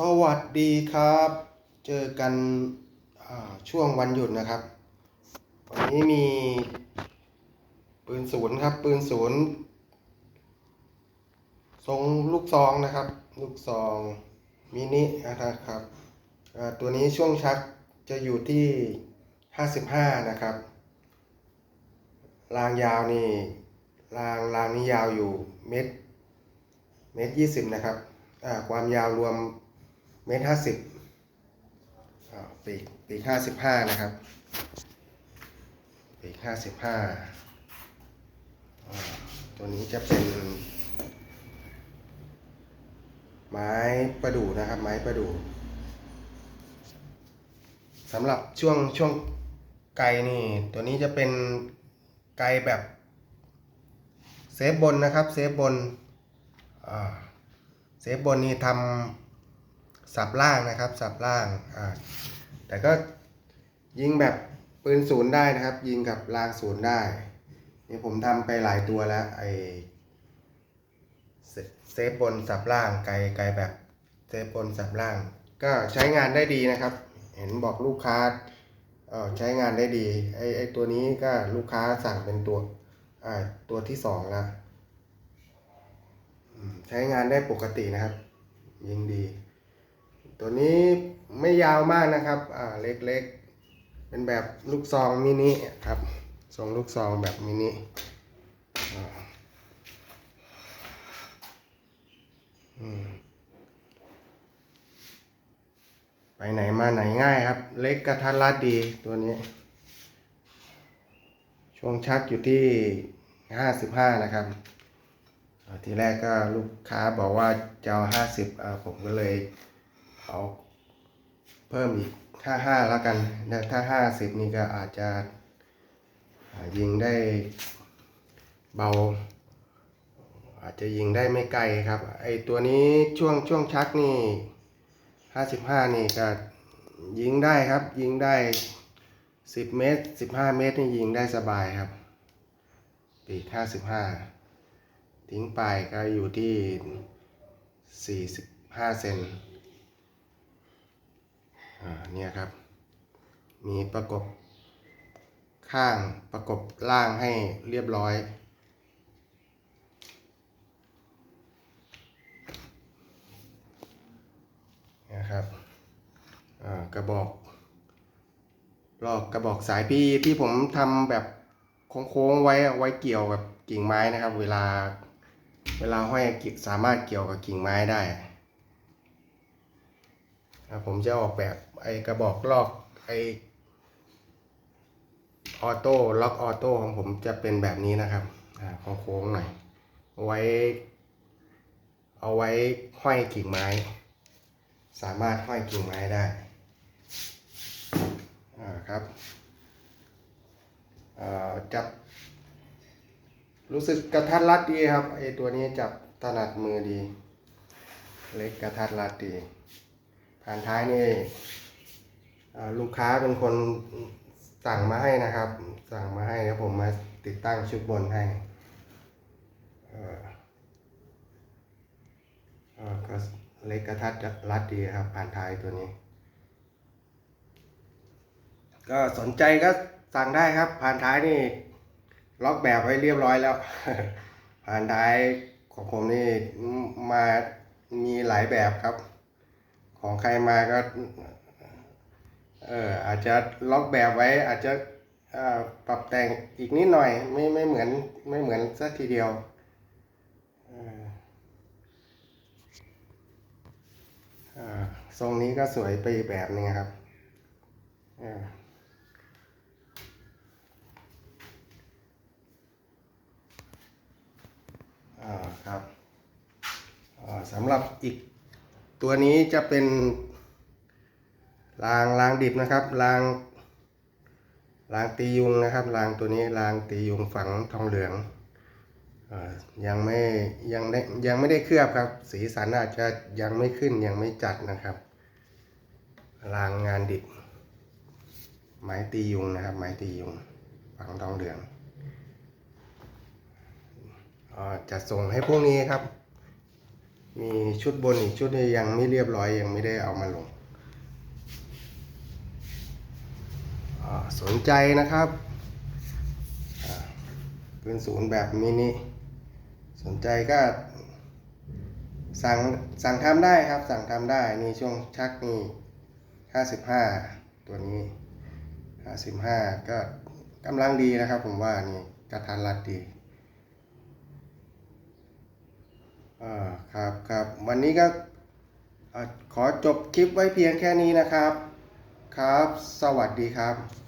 สวัสดีครับ เจอกันช่วงวันหยุดนะครับ วันนี้มีปืนศูนย์ครับ ปืนศูนย์ทรงลูกซองนะครับ ลูกซองมินินะครับตัวนี้ช่วงชักจะอยู่ที่ 55 นะครับ รางยาวนี่รางรางนี้ยาวอยู่เมตรเมตรยี่สิบนะครับ ความยาวรวม เมตรห้าสิบอ่าปีกปีกห้าสิบห้านะครับ ปีกห้าสิบห้าอ่าตัวนี้จะเป็น ไม้ประดู่นะครับ ไม้ประดู่สำหรับช่วงช่วงไกลนี่ ตัวนี้จะเป็นไกลแบบเซฟบนนะครับ เซฟบนอ่าเซฟบนนี้ทำ สับล่างนะครับ สับล่างอ่าแต่ก็ยิงแบบปืนศูนย์ได้นะครับ ยิงกับรางศูนย์ได้ นี่ผมทำไปหลายตัวแล้วไอเซเซฟบนสับล่างไกลไกลแบบเซฟบนสับล่าง ก็ใช้งานได้ดีนะครับ เห็นบอกลูกค้าเออใช้งานได้ดีไอไอตัวนี้ก็ลูกค้าสั่งเป็นตัวอ่าตัวที่สองล้วอืมใช้งานได้ปกตินะครับ ยิงดี ตัวนี้ไม่ยาวมากนะครับ อ่า เล็กๆ เป็นแบบลูกซองมินิครับ ทรงลูกซองแบบมินิไปไหนมาไหนง่ายครับ เล็กกระทัดรัดดีตัวนี้ ช่วงชักอยู่ที่ห้าสิบห้านะครับทีแรกก็ลูกค้าบอกว่าจะเอาห้าสิบผมก็เลย เอาเพิ่มอีกห้าห้าแล้วกันถ้าห้าสิบนี่ก็อาจจะยิงได้เบา อาจจะยิงได้ไม่ไกลครับ ไอตัวนี้ช่วงช่วงชักนี่ห้าสิบห้านี่ก็ยิงได้ครับ ยิงได้สิบเมตรสิบห้าเมตรนี่ยิงได้สบายครับ ปีกห้าสิบห้าทิ้งไปก็อยู่ที่45เซน อ่าเนี่ยครับ มีประกบข้างประกบล่างให้เรียบร้อยนะครับกระบอกลอกกระบอกสายพี่ที่ผมทำแบบโค้งๆไว้ไว้เกี่ยวกับกิ่งไม้นะครับ เวลาเวลาห้อยกิ่งสามารถเกี่ยวกับกิ่งไม้ได้ ผมจะออกแบบไอกระบอกลอกไอออโต้ล็อกออโต้ของผมจะเป็นแบบนี้นะครับอ่าโค้งๆหน่อยไว้ เอาไว้ห้อยกิ่งไม้ สามารถห้อยกิ่งไม้ได้ครับจับ รู้สึกกระทัดรัดดีครับไอตัวนี้จับถนัดมือดี เล็กกระทัดรัดดี ผ่านท้ายนี่ลูกค้าเป็นคนสั่งมาให้นะครับ สั่งมาให้แล้วผมมาติดตั้งชุดบนให้เออก็เล็กกระทัดรัดดีครับ ผ่านท้ายตัวนี้ ก็สนใจก็สั่งได้ครับ ผ่านท้ายนี่ ล็อกแบบไว้เรียบร้อยแล้ว ผ่านท้ายของผมนี่มามีหลายแบบครับ ของใครมาก็เอออาจจะล็อกแบบไว้อาจจะปรับแต่งอีกนิดหน่อยไม่ไม่เหมือนไม่เหมือนสักทีเดียวเออเอ่อทรงนี้ก็สวยไปแบบนึงครับอ่าครับสำหรับอีก ตัวนี้จะเป็นรางรางดิบนะครับรางรางตียุงนะครับรางตัวนี้รางตียุงฝังทองเหลืองอยังไม่ยังได้ยังไม่ได้เคลือบครับ สีสันอาจจะยังไม่ขึ้นยังไม่จัดนะครับรางงานดิบ ไม้ตียุงนะครับ ไม้ตียุงฝังทองเหลืองอจะส่งให้พวกนี้ครับ มีชุดบนอีกชุดนี้ยังไม่เรียบร้อยยังไม่ได้เอามาลง สนใจนะครับอ่าปืนศูนย์แบบมินิสนใจก็สั่งสั่งทำได้ครับ สั่งทำได้นี่ช่วงชักนี่ห้าสิบห้าตัวนี้ห้าสิบห้าก็กำลังดีนะครับผมว่านี่กระทันรัดดี อ่าครับครับวันนี้ก็ขอจบคลิปไว้เพียงแค่นี้นะครับ ครับ สวัสดีครับ